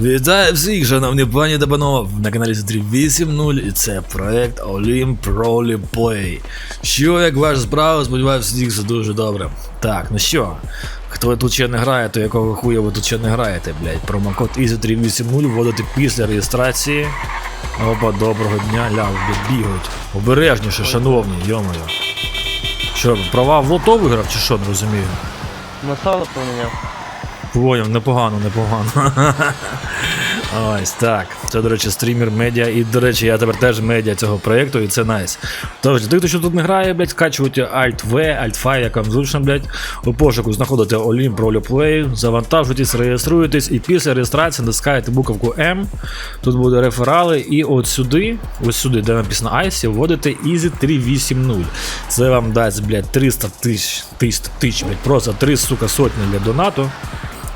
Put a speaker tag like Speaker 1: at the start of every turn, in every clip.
Speaker 1: Вітаю всіх, шановні пані та панове, на каналі 380 і це проект Olymp Pro Play. Що, як ваша справа, сподіваюся, всіх все дуже добре. Так, ну що, хто тут ще не грає, то якого хуя ви тут ще не граєте, блядь. Промокод EASY380 вводити після реєстрації. Опа, доброго дня, ля, блядь, бігають. Обережніше, шановні, йомою. Що, права в лото виграв чи що, не розумію?
Speaker 2: Насало поміняв.
Speaker 1: Поняв, непогано, непогано. Ось так. Це, до речі, стрімер медіа. І, до речі, я тепер теж медіа цього проєкту, і це найс. Тож, тих, хто що тут не грає, блядь, скачуйте Alt-V, Alt-Fi, як вам зручно, блядь. У пошуку знаходите Olymp Pro Play, завантажуйтесь, реєструєтесь, і після реєстрації натискаєте буковку M. Тут буде реферали, і от сюди, ось сюди, де написано ICE, вводите Easy 380. Це вам дасть, блядь, 300 тисяч, 300 тисяч, блядь, просто 3, сука, сотні для донату.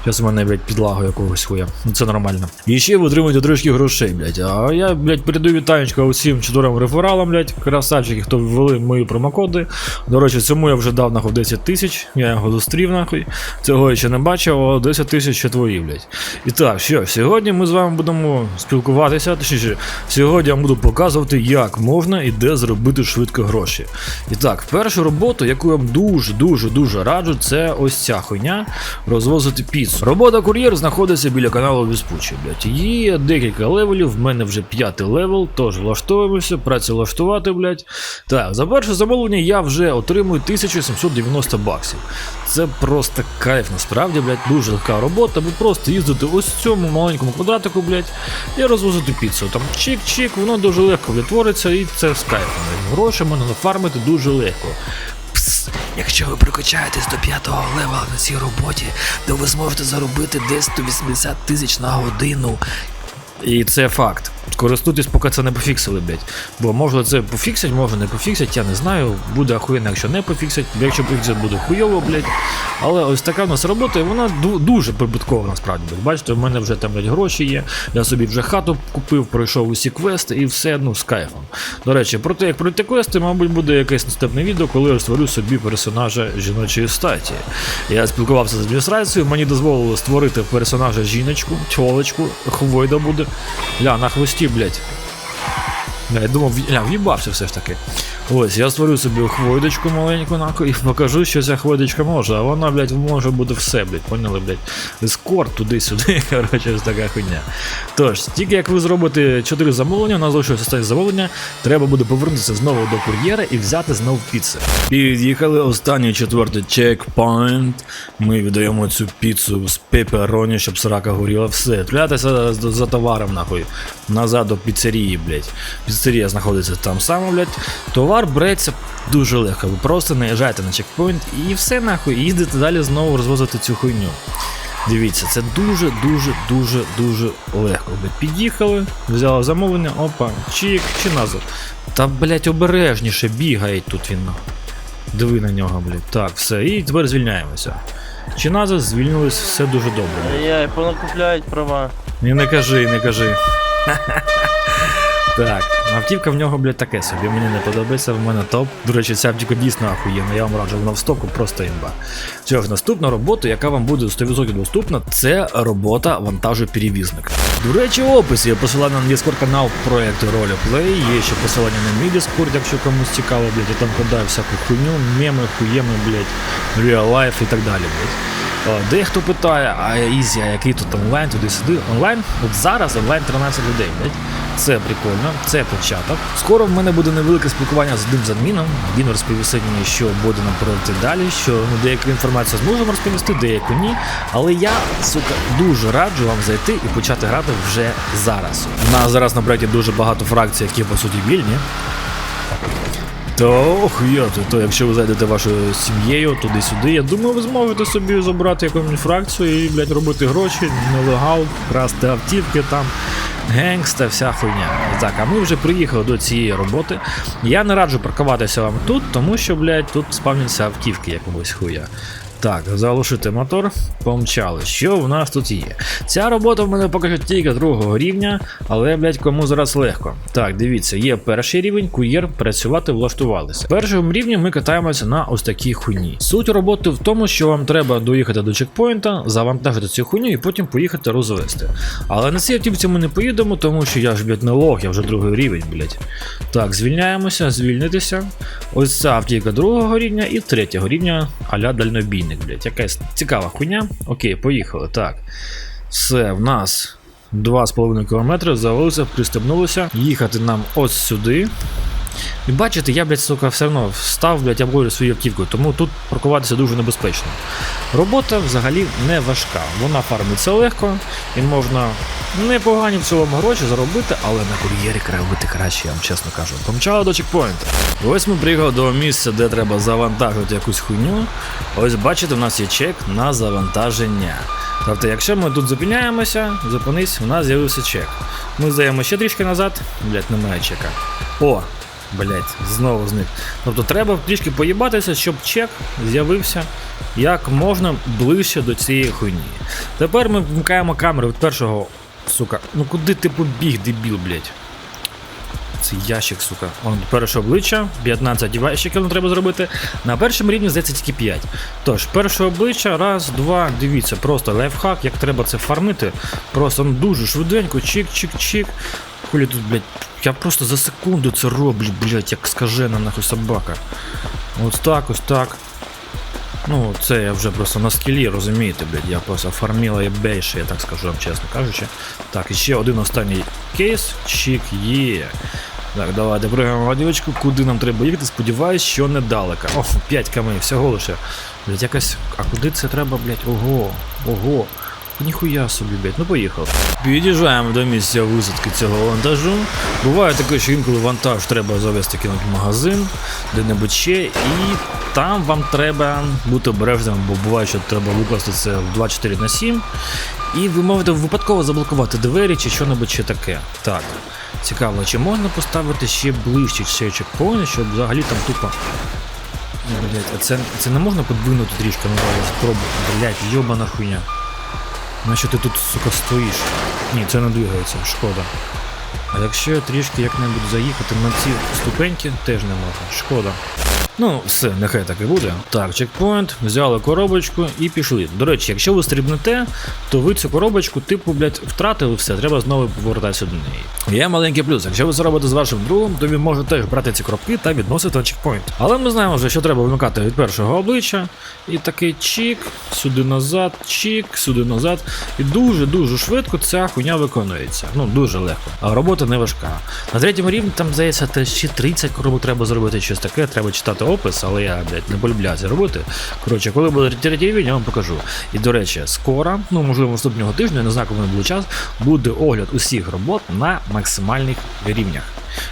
Speaker 1: Зараз у мене, блядь, підлагу якогось хуя. Ну це нормально. І ще ви отримуєте трошки грошей, блядь. А я, блядь, передаю вітанечка усім чотирьом рефералам, блядь, красавчики, хто ввели мої промокоди. До речі, цьому я вже дав нахуй 10 тисяч, я його зустрів нахуй. Цього я ще не бачив, а 10 тисяч ще твої, блядь. І так, що, сьогодні ми з вами будемо спілкуватися, точніше, сьогодні я буду показувати, як можна і де зробити швидко гроші. І так, першу роботу, яку я вам дуже-дуже дуже раджу, це ось ця хуйня розвозити піцу. Робота кур'єр знаходиться біля каналу Віспучі, блядь. Є декілька левелів, в мене вже п'ятий левел, тож влаштовуємося, працевлаштувати, блядь. Так, за перше замовлення я вже отримую 1790 баксів. Це просто кайф, насправді, блядь, дуже легка робота. Ви просто їздите ось в цьому маленькому квадратику, блядь, і розвозити піцу. Там чик-чик, воно дуже легко відтвориться, і це з кайфом. Гроші можна нафармити дуже легко. Пс, якщо ви прокачаєтесь до п'ятого левела на цій роботі, то ви зможете заробити десь 180 тисяч на годину. І це факт. Користуйтесь, поки це не пофіксили, блядь. Бо може це пофіксять, може не пофіксять, я не знаю. Буде охуєнно, якщо не пофіксять. Якщо пофіксять, буде хуйово, блядь. Але ось така в нас робота, і вона дуже прибуткова насправді. Бачите, в мене вже там блядь, гроші є. Я собі вже хату купив, пройшов усі квести і все ну, з кайфом. До речі, про те, як пройти квести, мабуть, буде якесь наступне відео, коли я створю собі персонажа жіночої статі. Я спілкувався з адміністрацією, мені дозволили створити персонажа жіночку, тьолочку, хвойда буде. Ля, на хвості, блядь. Бля, я думав, в'їбався все ж таки. Ось, я створю собі хвойдочку маленьку нахуй і покажу, що ця хвойдочка може. А вона, блядь, може бути все, блядь, поняли, блядь. Ескорт туди-сюди, коротше, ось така хуйня. Тож, тільки як ви зробите 4 замовлення, у нас залишилось останнє замовлення, треба буде повернутися знову до кур'єра і взяти знову піцу. Під'їхали останній четвертий чекпоінт. Ми віддаємо цю піцу з пепероні, щоб срака горіла. Все, відправляйтеся за, товаром, нахуй. Назад до піцерії, блядь. Піцерія знаходиться там само, блядь. Товар береться дуже легко. Ви просто наїжджаєте на чекпоінт і все нахуй. І їздите далі знову розвозити цю хуйню. Дивіться, це дуже, дуже, легко. Блядь, під'їхали, взяли замовлення, опа, чик, чи назад. Та, блядь, обережніше бігає тут він. Диви на нього, блядь. Так, все, і тепер звільняємося. Чи назад звільнилось все дуже добре.
Speaker 2: Ай-яй, понакупляють права.
Speaker 1: І не кажи, не кажи. Так, автівка в нього, блядь, таке собі. Мені не подобається, в мене топ. До речі, ця автівка дійсно охуєнна, я вам раджу, вона в стоку просто імба. Що ж, наступна робота, яка вам буде 100% доступна, це робота вантажоперевізника. До речі, в описі є посилання на Discord канал проекту Roleplay, є ще посилання на мій Discord, якщо комусь цікаво, блядь, я там кидаю всяку хуйню, меми, хуєми, блядь, real life і так далі, блядь. О, Дехто питає, а Ізі, а який тут онлайн, туди-сюди. Онлайн, от зараз онлайн 13 людей. Це прикольно, це початок. Скоро в мене буде невелике спілкування з одним з. Він розповісить мені, що буде нам проводити далі, що ну, деяку інформацію зможемо розповісти, деяку ні. Але я, сука, дуже раджу вам зайти і почати грати вже зараз. У нас зараз на проєкті дуже багато фракцій, які по суті вільні. То охуєти, то якщо ви зайдете вашою сім'єю туди-сюди, я думаю, ви зможете собі забрати якусь фракцію і, блядь, робити гроші, нелегал, красти автівки там, генгста, вся хуйня. Так, а ми вже приїхали до цієї роботи. Я не раджу паркуватися вам тут, тому що, блядь, тут спавняться автівки якогось хуя. Так, залишити мотор, помчали. Що в нас тут є? Ця робота в мене поки що тільки другого рівня, але, блядь, кому зараз легко. Так, дивіться, є перший рівень, кур'єр, працювати, влаштувалися. В першому рівні ми катаємося на ось такій хуйні. Суть роботи в тому, що вам треба доїхати до чекпоінта, завантажити цю хуйню і потім поїхати розвести. Але на цій автівці ми не поїдемо, тому що я ж, блядь, не лох, я вже другий рівень, блядь. Так, звільняємося, звільнитися. Ось ця автівка другого рівня і третього рівня аля дальнобійник, блядь. Якась цікава хуйня. Окей, поїхали. Так. Все, в нас 2,5 км, завелися, пристебнулися. Їхати нам ось сюди. І бачите, я, блядь, сука, все одно встав, блядь, я свою автівку, тому тут паркуватися дуже небезпечно. Робота взагалі не важка. Вона фармиться легко і можна непогані в цілому гроші заробити, але на кур'єрі робити краще, я вам чесно кажу. Помчали до чекпоінта. Ось ми приїхали до місця, де треба завантажити якусь хуйню. Ось бачите, у нас є чек на завантаження. Тобто, якщо ми тут зупиняємося, зупинись, у нас з'явився чек. Ми здаємо ще трішки назад, блять, немає чека. О, блять, знову зник. Тобто треба трішки поїбатися, щоб чек з'явився як можна ближче до цієї хуйні. Тепер ми вмикаємо камеру від першого. Сука, ну куди ти побіг, дебіл, блять? Це ящик, сука. Он перше обличчя, 15 ящиків нам треба зробити. На першому рівні здається тільки 5. Тож, перше обличчя, раз, два, дивіться, просто лайфхак, як треба це фармити. Просто ну, дуже швиденько, чик-чик-чик. Хулі тут, блядь, я просто за секунду це роблю, блядь, як скажена нахуй собака. Ось так, ось так. Ну, це я вже просто на скілі, розумієте, блядь, я просто фарміла я бейше, я так скажу вам чесно кажучи. Так, і ще один останній кейс, чик є. Так, давайте пригаємо водичку, куди нам треба їхати, сподіваюсь, що недалеко. О, 5 км, всього лише. Блять, якась. А куди це треба, блять? Ого, ого. Ніхуя собі, блять, ну поїхав. Під'їжджаємо до місця висадки цього вантажу. Буває таке, що інколи вантаж треба завести кинути в магазин, де-небудь ще, і там вам треба бути обережним, бо буває, що треба викласти це в 24 на 7. І ви можете випадково заблокувати двері чи що-небудь ще таке. Так. Цікаво, чи можна поставити ще ближче цей чекпоінт, щоб взагалі там тупо. Блять, це, це не можна подвинути трішки, ну спробуй. Блять, йобана хуйня. Нащо ти тут, сука, стоїш? Ні, це не двигається, шкода. А якщо трішки як-небудь заїхати на ці ступеньки, теж не можна. Шкода. Ну, все, нехай так і буде. Так, чекпоінт, взяли коробочку і пішли. До речі, якщо ви стрибнете, то ви цю коробочку, типу, блядь, втратили все, треба знову повертатися до неї. Є маленький плюс. Якщо ви це робите з вашим другом, то він може теж брати ці коробки та відносити на чекпоінт. Але ми знаємо вже, що треба вимикати від першого обличчя. І такий чік, сюди назад, чік, сюди назад. І дуже-дуже швидко ця хуйня виконується. Ну, дуже легко. А робота не важка. На третьому рівні там, здається, ще 30 коробок треба зробити щось таке, треба читати опис, але я, блядь, не полюбляю це робити. Коротше, коли буде третій рівень, я вам покажу. І до речі, скоро, ну можливо, наступного тижня, не знаю, коли буде час, буде огляд усіх робот на максимальних рівнях.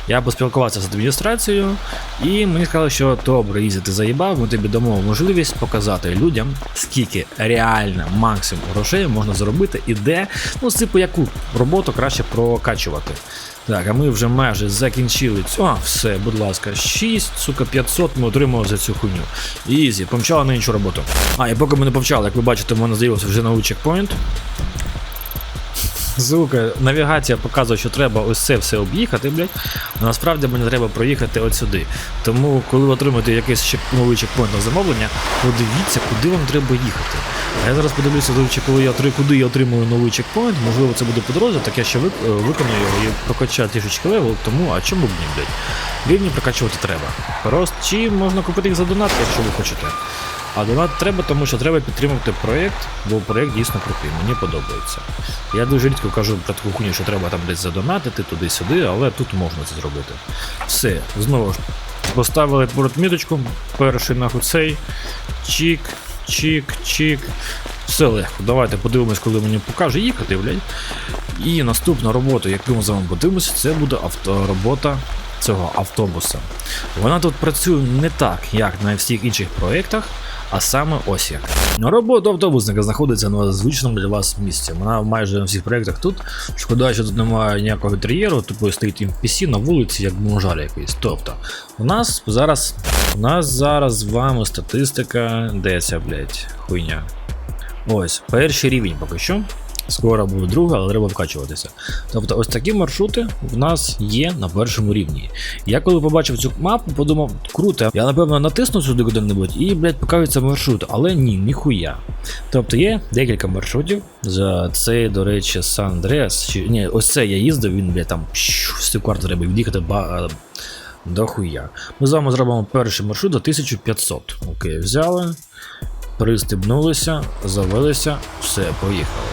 Speaker 1: Я поспілкувався з адміністрацією, і мені сказали, що добре, Ізі, ти заїбав, ми тобі дамо можливість показати людям, скільки реально максимум грошей можна заробити і де, ну, типу, яку роботу краще прокачувати. Так, а ми вже майже закінчили цю. А, все, будь ласка, 6, сука, 500 ми отримали за цю хуйню. Ізі, помчали на іншу роботу. А, і поки ми не помчали, як ви бачите, в мене з'явився вже новий чекпоінт. Сука, навігація показує, що треба ось це все об'їхати, блядь. А насправді мені треба проїхати от сюди. Тому, коли ви отримаєте якийсь новий чекпоінт на замовлення, подивіться, куди вам треба їхати. А я зараз подивлюся, коли я куди я отримую новий чекпоінт, можливо, це буде по дорозі, так я ще е, виконую його і прокачаю трішечки левел, тому а чому б ні, блядь? Рівні прокачувати треба. Просто чи можна купити їх за донат, якщо ви хочете. А донат треба, тому що треба підтримувати проєкт, бо проєкт дійсно крутий, мені подобається. Я дуже рідко кажу про таку хуйню, що треба там десь задонатити туди-сюди, але тут можна це зробити. Все, знову ж поставили поряд міточку, перший нахуй цей. Чік, чік. Все легко. Давайте подивимось, коли мені покаже їхати, блядь. І наступна робота, яку ми з вами подивимося, це буде авто, робота цього автобуса. Вона тут працює не так, як на всіх інших проєктах, а саме ось як. Робота автобусника знаходиться на звичному для вас місці. Вона майже на всіх проєктах тут. Шкода, що тут немає ніякого інтер'єру, тупо стоїть NPC на вулиці, як бомжар якийсь. Тобто, у нас зараз. У нас зараз з вами статистика. Де ця, блядь, хуйня? Ось, перший рівень поки що. Скоро буде другий, але треба вкачуватися. Тобто, ось такі маршрути в нас є на першому рівні. Я коли побачив цю мапу, подумав, круто, я напевно натисну сюди куди-небудь і, блядь, покажуться маршрут, але ні, ніхуя. Тобто є декілька маршрутів. За це, до речі, Сан Андреас. Чи ні, ось це я їздив, він, блядь, там пщу, всю карту треба від'їхати ба. До хуя. Ми з вами зробимо перший маршрут за 1500. Окей, взяли, пристебнулися, завелися, все, поїхали.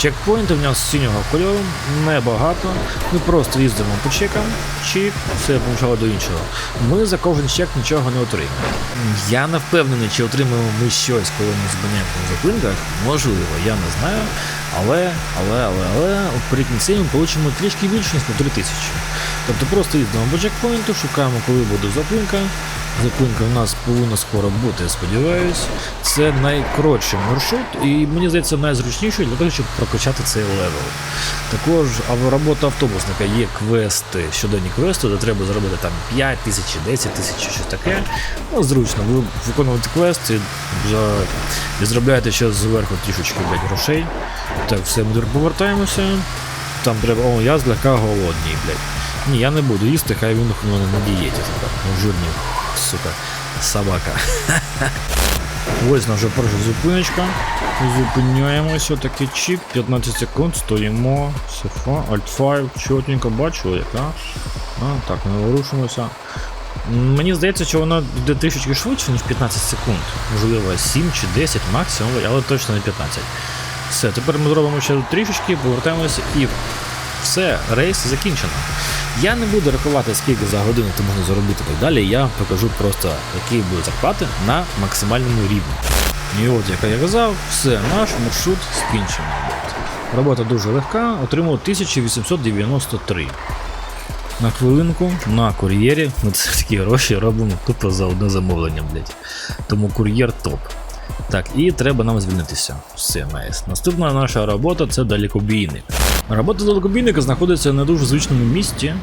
Speaker 1: Чекпоінти в нас синього кольору небагато. Ми просто їздимо по чекам, чік, все помчало до іншого. Ми за кожен чек нічого не отримаємо. Я не впевнений, чи отримаємо ми щось, коли ми зупиняємо на зупинках. Можливо, я не знаю. Але, але, але, але наприкінці ми получимо трішки більше, ніж по 3000. Тобто просто їздимо по чекпоінту, шукаємо, коли буде зупинка. Зупинка в нас повинна скоро бути, сподіваюсь. Це найкоротший маршрут, і мені здається найзручніший для того, щоб прокачати цей левел. Також робота автобусника є квести, щоденні квести, де треба зробити там 5 тисяч, 10 тисяч, щось таке. Ну, зручно, ви виконуєте квест і, за... і зробляєте ще зверху трішечки грошей. Так, все, ми повертаємося. Там треба. О, я злегка голодний, блядь. Ні, я не буду їсти, хай він у мене на дієті. Жирний, сука, собака. Ось наша перша зупиночка. Зупиняємося, такий чіп, 15 секунд, стоїмо, сифа, Alt 5, чотненько бачу, яка. Так, не ворушимося. Мені здається, що воно йде трішечки швидше, ніж 15 секунд. Можливо, 7 чи 10 максимум, але точно не 15. Все, тепер ми зробимо ще трішечки, повертаємося і все, рейс закінчено. Я не буду рахувати, скільки за годину ти можна заробити так далі. Я покажу просто, які будуть зарплати на максимальному рівні. І от, як я казав, все, наш маршрут скінчений. Робота дуже легка, отримав 1893. На хвилинку на кур'єрі це такі гроші робимо тупо за одне замовлення, блядь. Тому кур'єр топ. Так, і треба нам звільнитися. Все, найс. Наступна наша робота це далекобійник. Робота далекобійника знаходиться на дуже звичному місці,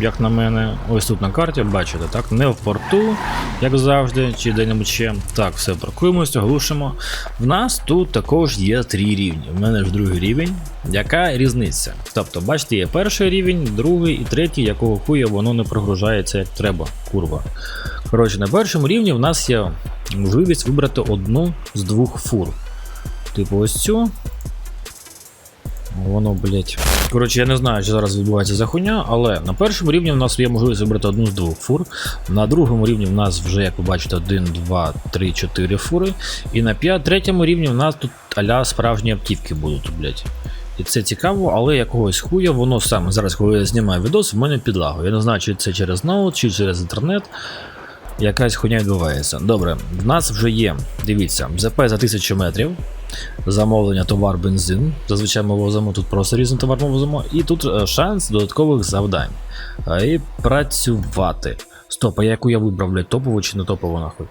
Speaker 1: як на мене. Ось тут на карті, бачите, так? Не в порту, як завжди, чи де-небудь ще. Так, все, паркуємося, глушимо. В нас тут також є три рівні. У мене ж другий рівень. Яка різниця? Тобто, бачите, є перший рівень, другий і третій, якого хуя воно не прогружається як треба, курва. Коротше, на першому рівні в нас є можливість вибрати одну з двох фур. Типу ось цю. Воно, блять. Коротше, я не знаю, що зараз відбувається за хуйня, але на першому рівні в нас є можливість вибрати одну з двох фур. На другому рівні в нас вже, як ви бачите, 1, 2, 3, 4 фури. І на п'ят- третьому рівні в нас тут аля справжні автівки будуть, блять. І це цікаво, але якогось хуя воно саме зараз, коли я знімаю відос, в мене підлагу. Я не знаю, чи це через ноут, чи через інтернет. Якась хуйня відбувається. Добре, в нас вже є, дивіться, ЗП за 1000 метрів. Замовлення товар бензин. Зазвичай ми возимо тут просто різний товар ми возимо. І тут е, шанс додаткових завдань. Е, І працювати. Стоп, а яку я вибрав, блядь, топову чи не топову нахуй?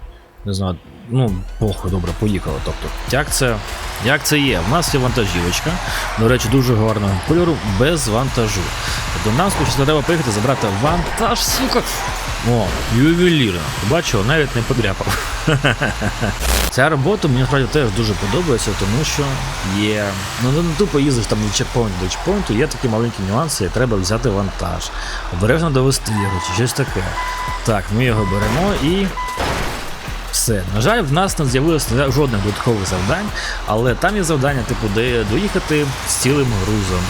Speaker 1: Не знаю. Ну, похуй, добре, поїхали. Тобто, як це, як це є? В нас є вантажівочка, до речі, дуже гарного кольору, без вантажу. Тобто нам спочатку треба поїхати забрати вантаж, сука. О, ювелірно. Бачу, навіть не подряпав. Ця робота мені справді теж дуже подобається, тому що є. Ну не тупо їздиш там від чекпоінту до чекпоінту, є такі маленькі нюанси, як треба взяти вантаж, обережно довести його чи щось таке. Так, ми його беремо і. Все. На жаль, в нас не з'явилося жодних додаткових завдань, але там є завдання, типу, де доїхати з цілим грузом.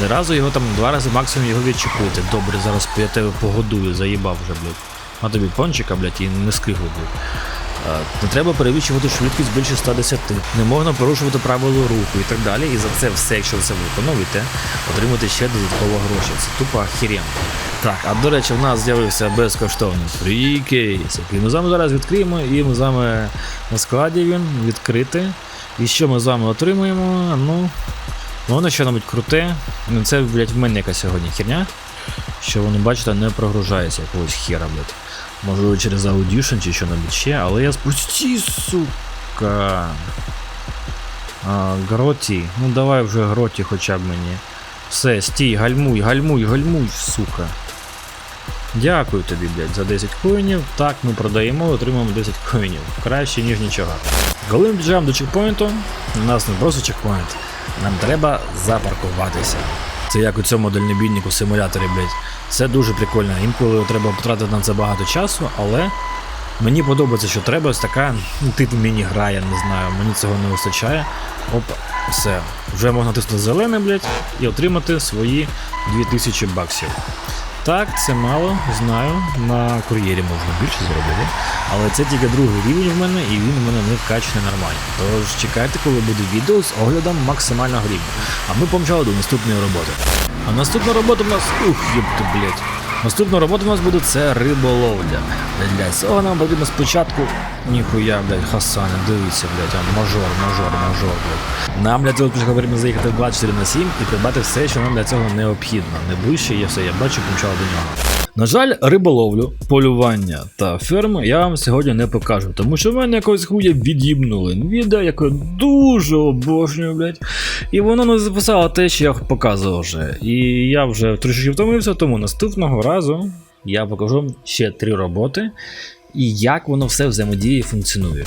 Speaker 1: Не разу його там два рази максимум його відчепити. Добре, зараз я тебе погодую, заїбав вже, блядь. А тобі пончика, блядь, і не скигли, блядь. Не треба перевищувати швидкість більше 110, не можна порушувати правила руху і так далі. І за це все, якщо ви це виконуєте, отримати ще додатково гроші. Це тупо охеренно. Так, а до речі, в нас з'явився безкоштовний фрікейс, який ми з вами зараз відкриємо, і ми з вами на складі він відкритий. І що ми з вами отримуємо? Ну, ну воно що-небудь круте. Ну це, блядь, в мене якась сьогодні херня. Що воно, бачите, не прогружається якогось хера, блядь. Можливо, через Audition чи що-небудь ще, але я спусті, сука. А, гроті. Ну давай вже гроті хоча б мені. Все, стій, гальмуй, гальмуй, гальмуй, сука. Дякую тобі, блядь, за 10 коїнів. Так, ми продаємо, отримаємо 10 коїнів. Краще, ніж нічого. Коли ми під'їжджаємо до чекпоінту, у нас не просто чекпоінт, нам треба запаркуватися. Це як у цьому дальнобійнику симуляторі, блядь. Це дуже прикольно. Інколи треба потратити на це багато часу, але мені подобається, що треба ось така, ну, типу міні-гра, я не знаю, мені цього не вистачає. Опа, все. Вже можна тиснути зелене, блядь, і отримати свої 2000 баксів. Так, це мало, знаю. На кур'єрі можна більше зробити. Але це тільки другий рівень в мене, і він в мене не вкачений нормально. Тож чекайте, коли буде відео з оглядом максимального рівня. А ми помчали до наступної роботи. А наступна робота в нас. Ух, єпти, блять. Наступна робота в нас буде це риболовля. Для цього нам потрібно спочатку. Ніхуя, блядь, Хасане, дивіться, блядь, а мажор, мажор, мажор, блядь. Нам для цього спочатку потрібно заїхати в 24 на 7 і придбати все, що нам для цього необхідно. Не ближче є все, я бачу, помчав до нього. На жаль, риболовлю, полювання та ферми я вам сьогодні не покажу, тому що в мене якось хуя від'їбнули відео, яке дуже обожнюю, блядь. І воно не записало те, що я показував вже. І я вже трішки втомився, тому наступного разу я покажу вам ще три роботи і як воно все взаємодіє і функціонує.